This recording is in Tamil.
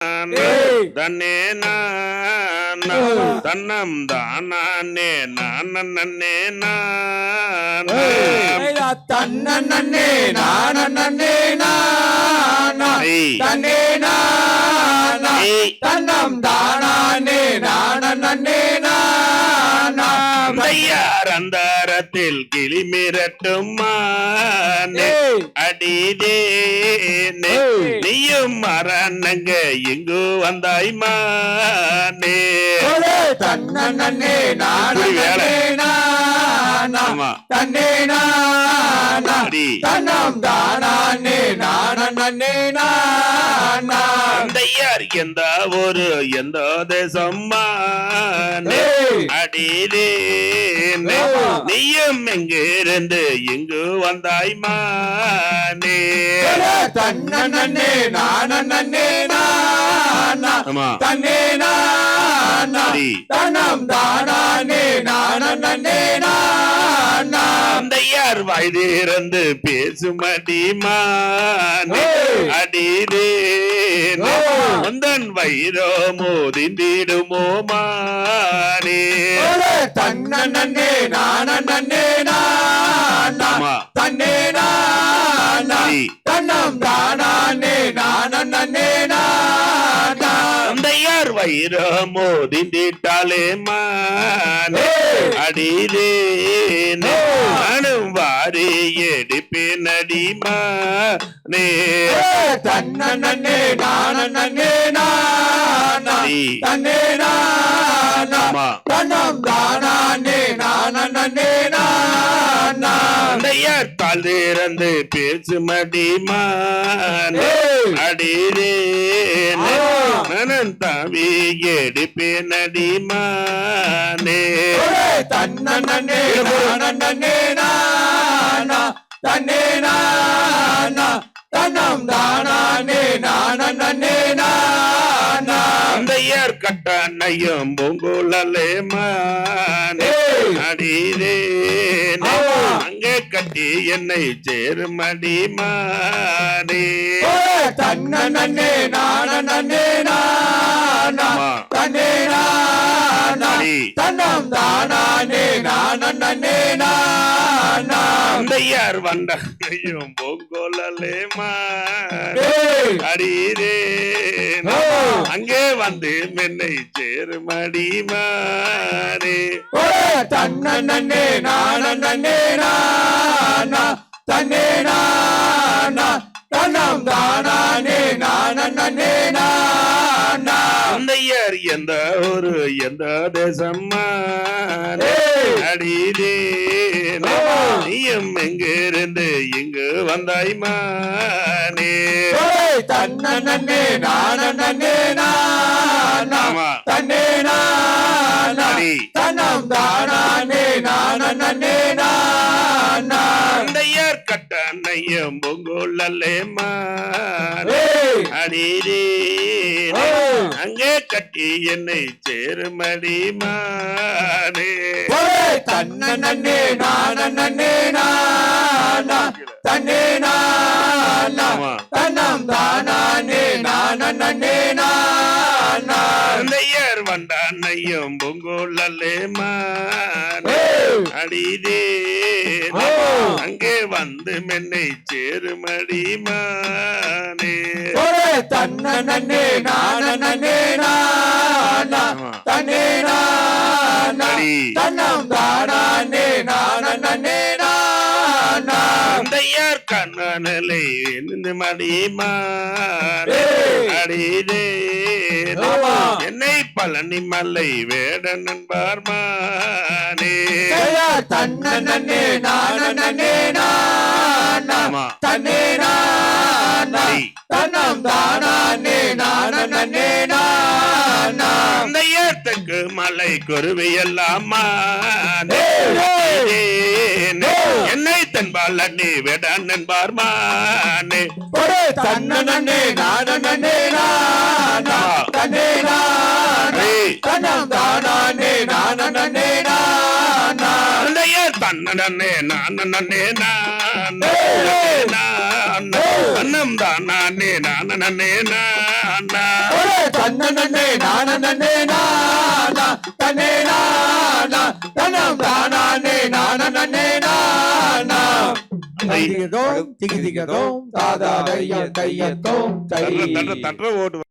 தன்னே நான் தன்னம் தானே நான் நன்னே நான். தன்னே நானே நானா. தன்னே நானா. தன்னம் தானே நானே நானா. தையார் அந்தாரத்தில் கிளி மிரட்டும் அடிதேனே நீயும் மரணங்க இங்கு வந்தாய் மானே தன்னே நானே. நானா தன்னே நானா தன்னம் தானே நானே நானா தையார் எந்த ஒரு எந்த தேசம் மானே அடிதேனே நீயும் எங்கிருந்து இங்கு வந்தாய் மானே தன்னே நானே தன்னே நானா அடி. தனம் தானே நானா தந்தையார் வாய் திறந்து பேசுமடி அடிதேனே வந்தன் வைரோ மோதிந்திடுமோ மானே. தன்னே நானே. நானா தன்னே நானா. தன்னம் தானே. தந்தையார் வைரோ மோதிந்திட்டாலே மானே அடிதேனே நானும் வாரி எடுப்பேன் அடிமானே தன்னே நானே நானா. நானா. ஆமா. தன்னம் தானே தாழ் திறந்து பேசுமடி மானே. அடிதேனே மனன் தாவி எடுப்பேன் அடிமானே தன்னே தன்னே தன்னம் தானே நானே நானா தந்தையார் கட்டானையும் பூங்குழலே மானே. அடிதேனே அங்கே கட்டி என்னை சேருமடி மானே. தன்னே நானே நானா. ஆமா. தன்னே நானா. தன்னம் தானே நானே நானா. தந்தையார் வண்டையும் பூங்குழலே மானே அடிதேனே அங்கே வந்து மென்னை சேருமடி மானே. தன்னே நானே நானா. தன்னே நானா. தன்னம் தந்தையார் எந்த ஒரு எந்த தேசம் மானே அடிதேனே நீயும் எங்கிருந்து இங்கு வந்தாய் மானே தன்னே நானே நானா. தன்னே நானா அடி. தன்னம் தானே நானே. நானா தந்தையார் கட்டணையும் பொங்குள்ளலே மானே அடிதேனே அங்கே கட்டி என்னை சேருமடி மானே தன்னே நானே நானா. தன்னே நானா. தன்னம் தானே நானே நானா. வண்டானையும் பொங்குள்ளலே மானே அடிதேனே அங்கே வந்து மென்னை சேருமடி மானே. தன்னே நானே நானா ஆமா. தன்னே நானா. தன்னம் தானே. கண்ணனலை நின்று மடி மானே அடிதேனே ஆமா. என்னை பழனி மலை வேடன் என்பார் மானே. தன்னே நானே! நானா. தன்னம் தானே நானே! நானா மலை குருவி எல்லாம். என்னை தன் பழனி வேடன் என்பார் மானே தன்னே நானே. தன்னே நானா. தன்னம் தானே நானே நானா. தந்தையார் தன்னே நான். தன்னம் தானே நானே நானா. ஒரே தன்னே நானே நானா. தன்னே நானா. தன்னம் தானானே திகிதிகதோம் திகிதிகதோம் தாதா தைய தையத்தோம் தை தட்டுற தட்டுற தட்டுற ஓட்டு